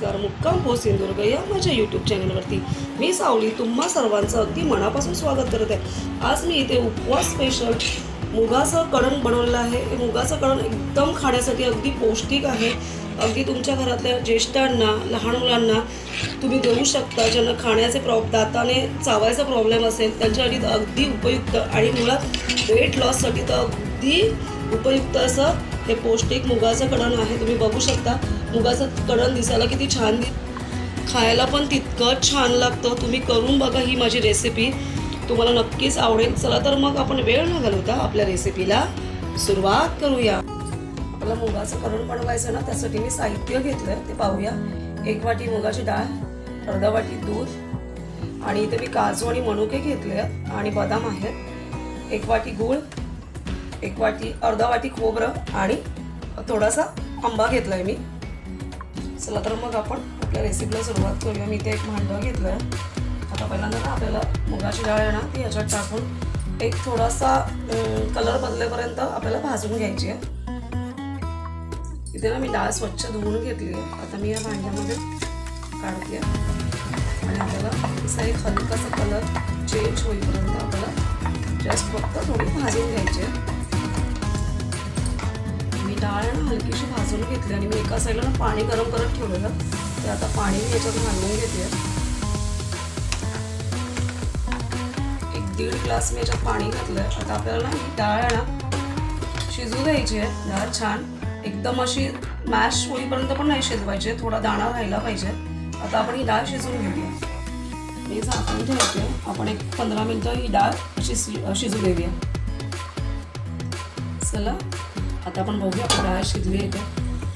हो सिंधुदुर्ग या माझ्या यूट्यूब चॅनलवरती मी सावली तुम्हा सर्वांचं अगदी मनापासून स्वागत करत आहे. आज मी इथे उपवास स्पेशल मुगाचं कळण बनवलेलं आहे. मुगाचं कळण एकदम खाण्यासाठी अगदी पौष्टिक आहे. अगदी तुमच्या घरातल्या ज्येष्ठांना लहान मुलांना तुम्ही देऊ शकता. ज्यांना खाण्याचे प्रॉब दाताने चावायचा प्रॉब्लेम असेल त्यांच्यासाठी तर अगदी उपयुक्त. आणि मुळात वेट लॉससाठी तर अगदी उपयुक्त असं हे पौष्टिक मुगाचं कढण आहे. तुम्ही बघू शकता. मुगाचं कढण दिसायला किती छान दि खायला पण तितकं छान लागतं. तुम्ही करून बघा ही माझी रेसिपी तुम्हाला नक्कीच आवडेल. चला तर मग आपण वेळ न घालवता आपल्या रेसिपीला सुरुवात करूया. आपल्याला मुगाचं कढण बनवायचं ना त्यासाठी मी साहित्य घेतलं ते पाहूया. एक वाटी मुगाची डाळ अर्धा वाटी दूध आणि इथे मी काजू आणि मनुके घेतले आणि बदाम आहेत. एक वाटी गूळ एक वाटी अर्धा वाटी खोबरं आणि थोडासा आंबा घेतला आहे मी. चला तर मग आपण आपल्या रेसिपीला सुरुवात करूया. मी इथे एक भांडं घेतलं आहे आता पहिल्यांदा ना आपल्याला मुगाची डाळ आहे ना ती याच्यात टाकून एक थोडासा कलर बदलेपर्यंत आपल्याला भाजून घ्यायची आहे. इथे ना मी डाळ स्वच्छ धुवून घेतली आहे. आता मी या भांड्यामध्ये काढते. आणि आपल्याला असा एक हलकासा कलर चेंज होईपर्यंत आपल्याला जस्ट फक्त थोडी भाजून घ्यायची आहे. डाळ ना हलकीशी भाजून घेतली आणि मी एका साईडला ना पाणी गरम करत ठेवलेलं. ते आता पाणी मी याच्यात घालून घेते एक दीड ग्लास मी याच्यात पाणी घातलं आता आपल्याला ना ही डाळ आहे ना शिजू द्यायची आहे. डाळ छान. एकदम अशी मॅश होईपर्यंत पण नाही शिजवायची आहे. थोडा दाणा राहिला पाहिजे. आता आपण ही डाळ शिजवून घेऊया. मी झाकून ठेवते. आपण एक पंधरा मिनटं ही डाळ अशी शिजू देऊया. चला. आता आपण बघूया आपली डाळ शिजली आहे का?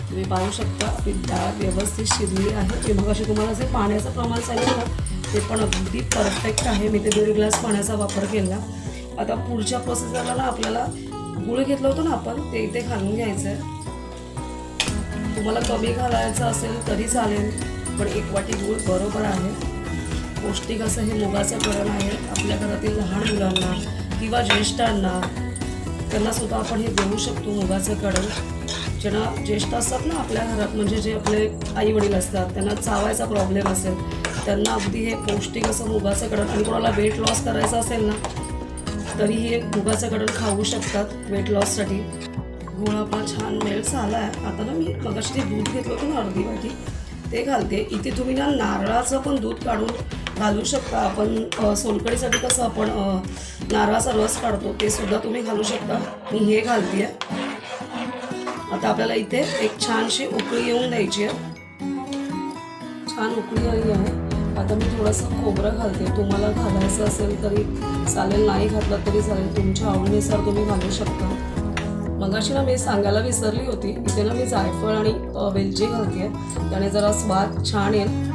तुम्ही पाहू शकता आपली डाळ व्यवस्थित शिजली आहे. मी मग अशी तुम्हाला जे पाण्याचं प्रमाण सांगितलं ते पण अगदी परफेक्ट आहे. मी ते दीड ग्लास पाण्याचा वापर केला. आता पुढच्या प्रोसेसला ना आपल्याला गुळ घेतलं होतं ना आपण ते इथे घालून घ्यायचं आहे. तुम्हाला कमी घालायचं असेल तरी चालेल पण एक वाटी गूळ बरोबर आहे. पौष्टिक असं हे मुगाचं करण आहे. आपल्या घरातील लहान मुलांना किंवा ज्येष्ठांना त्यांना सुद्धा आपण हे देऊ शकतो मुगाचं कढण ज्यांना ज्येष्ठ असतात ना आपल्या घरात म्हणजे जे आपले आई वडील असतात त्यांना चावायचा प्रॉब्लेम असेल त्यांना अगदी हे पौष्टिक असं मुगाचं कडण आणि कोणाला वेट लॉस करायचं असेल ना तरी हे मुगाचं कडण खाऊ शकतात वेट लॉससाठी गुळ आपला छान मेल्ट झाला आहे आता ना मी मगाशी जे दूध घेतलं होतं ना अर्धी वाटी ते घालते. इथे तुम्ही ना नारळाचं पण दूध काढून घालू शकता आपण सोलकडीसाठी कसं आपण नारळाचा रस काढतो ते सुद्धा तुम्ही घालू शकता. मी हे घालते. आता आपल्याला इथे एक छानशी उकळी येऊन द्यायची आहे. छान उकळी आली आहे. आता मी थोडंसं खोबरं घालते. तुम्हाला घालायचं असेल तरी चालेल नाही घातलं तरी चालेल. तुमच्या आवडीनुसार तुम्ही घालू शकता. मगाशी ना मी सांगायला विसरली होती. इथे ना मी जायफळ आणि वेलची घालते. त्याने जरा स्वाद छान येईल.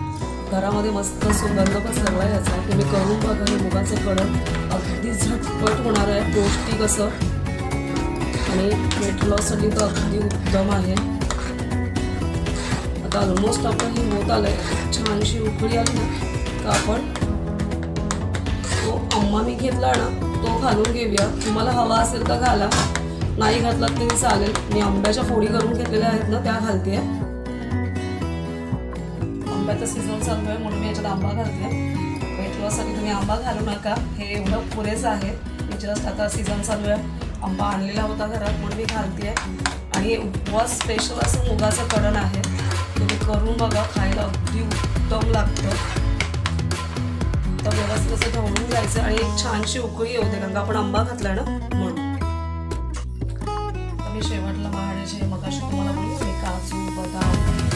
घरामध्ये मस्त सुगंध पसरला याचा तुम्ही करून बघा हे मुगाचं कडक. अगदी झटपट होणार आहे पौष्टिक असं. आणि वेट लॉससाठी तर अगदी उत्तम आहे. आता ऑलमोस्ट आपण हे होत आलंय. छानशी उकळी आली ना तर आपण तो अम्मा मी घेतला ना तो घालून घेऊया. तुम्हाला हवा असेल तर घाला. नाही घातलात तरी चालेल. मी आंब्याच्या फोडी करून घेतलेल्या आहेत ना त्या घालते आहे आंब्याचा सीझन चालू आहे म्हणून मी याच्यात आंबा घालते वेट लॉससाठी तुम्ही आंबा घालू नका हे एवढं पुरेसं आहे मी जस्ट आता सीझन चालू आहे आंबा आणलेला होता घरात म्हणून मी घालते आणि हे उपवास स्पेशल असं मुगाचं कडण आहे तुम्ही करून बघा खायला अगदी उत्तम लागतं तर व्यवस्थित असं ढवळून जायचं आणि एक छानशी उकळी येऊ दे कारण का आपण आंबा घातला ना म्हणून मी शेवटला महाराजाचे मगाशी तुम्हाला बोलले काजू बदाम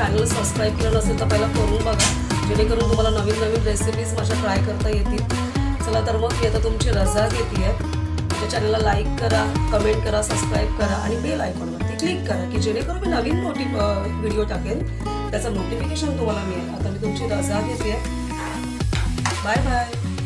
चॅनल सबस्क्राईब केलं नसेल तर पहिला करून बघा. जेणेकरून तुम्हाला नवीन नवीन रेसिपीज माझ्या ट्राय करता येतील. चला तर मग मी आता तुमची रजा घेते आहे. माझ्या चॅनलला लाईक करा कमेंट करा सबस्क्राईब करा आणि बेल आयकॉनवरती क्लिक करा की जेणेकरून मी नवीन मोठी व्हिडिओ टाकेन. त्याचं नोटिफिकेशन तुम्हाला मिळेल. आता मी तुमची रजा घेते बाय बाय